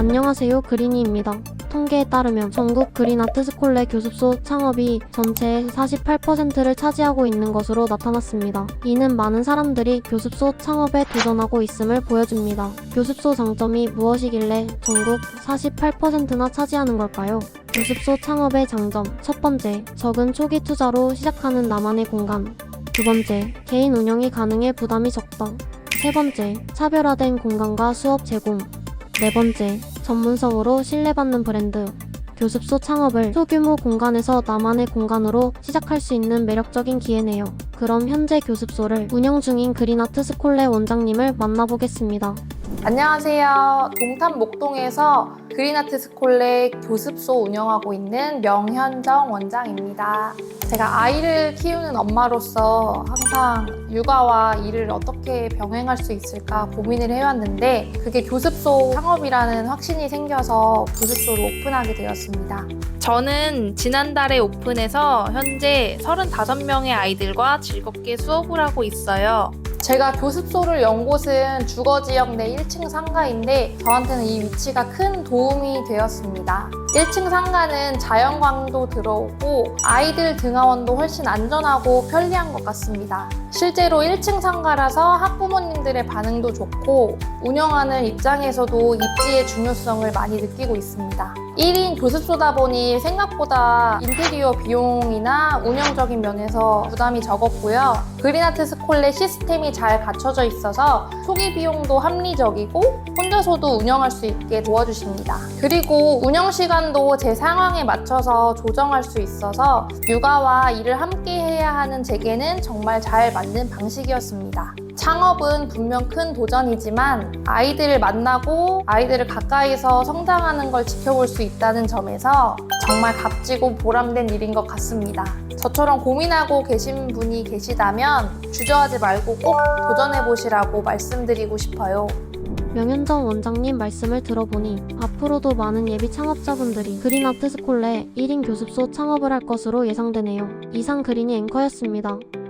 안녕하세요. 그린이입니다. 통계에 따르면 전국 그린 아트 스콜레 교습소 창업이 전체의 48%를 차지하고 있는 것으로 나타났습니다. 이는 많은 사람들이 교습소 창업에 도전하고 있음을 보여줍니다. 교습소 장점이 무엇이길래 전국 48%나 차지하는 걸까요? 교습소 창업의 장점. 첫 번째, 적은 초기 투자로 시작하는 나만의 공간. 두 번째, 개인 운영이 가능해 부담이 적다. 세 번째, 차별화된 공간과 수업 제공. 네 번째, 전문성으로 신뢰받는 브랜드. 교습소 창업을 소규모 공간에서 나만의 공간으로 시작할 수 있는 매력적인 기회네요. 그럼 현재 교습소를 운영 중인 그린아트 스콜레 원장님을 만나보겠습니다. 안녕하세요. 동탄 목동에서 그린아트 스콜레 교습소 운영하고 있는 명현정 원장입니다. 제가 아이를 키우는 엄마로서 항상 육아와 일을 어떻게 병행할 수 있을까 고민을 해왔는데 그게 교습소 창업이라는 확신이 생겨서 교습소를 오픈하게 되었습니다. 저는 지난달에 오픈해서 현재 35명의 아이들과 즐겁게 수업을 하고 있어요. 제가 교습소를 연 곳은 주거 지역 내 1층 상가인데 저한테는 이 위치가 큰 도움이 되었습니다. 1층 상가는 자연광도 들어오고 아이들 등하원도 훨씬 안전하고 편리한 것 같습니다. 실제로 1층 상가라서 학부모님들의 반응도 좋고 운영하는 입장에서도 입지의 중요성을 많이 느끼고 있습니다. 1인 교습소다 보니 생각보다 인테리어 비용이나 운영적인 면에서 부담이 적었고요. 그린아트 스콜레 시스템이 잘 갖춰져 있어서 초기 비용도 합리적이고 혼자서도 운영할 수 있게 도와주십니다. 그리고 운영 시간도 제 상황에 맞춰서 조정할 수 있어서 육아와 일을 함께 해야 하는 제게는 정말 잘 맞는 방식이었습니다. 창업은 분명 큰 도전이지만 아이들을 만나고 아이들을 가까이서 성장하는 걸 지켜볼 수 있다는 점에서 정말 값지고 보람된 일인 것 같습니다. 저처럼 고민하고 계신 분이 계시다면 주저하지 말고 꼭 도전해 보시라고 말씀드리고 싶어요. 명현정 원장님 말씀을 들어보니 앞으로도 많은 예비 창업자분들이 그린아트 스콜레 1인 교습소 창업을 할 것으로 예상되네요. 이상 그린이 앵커였습니다.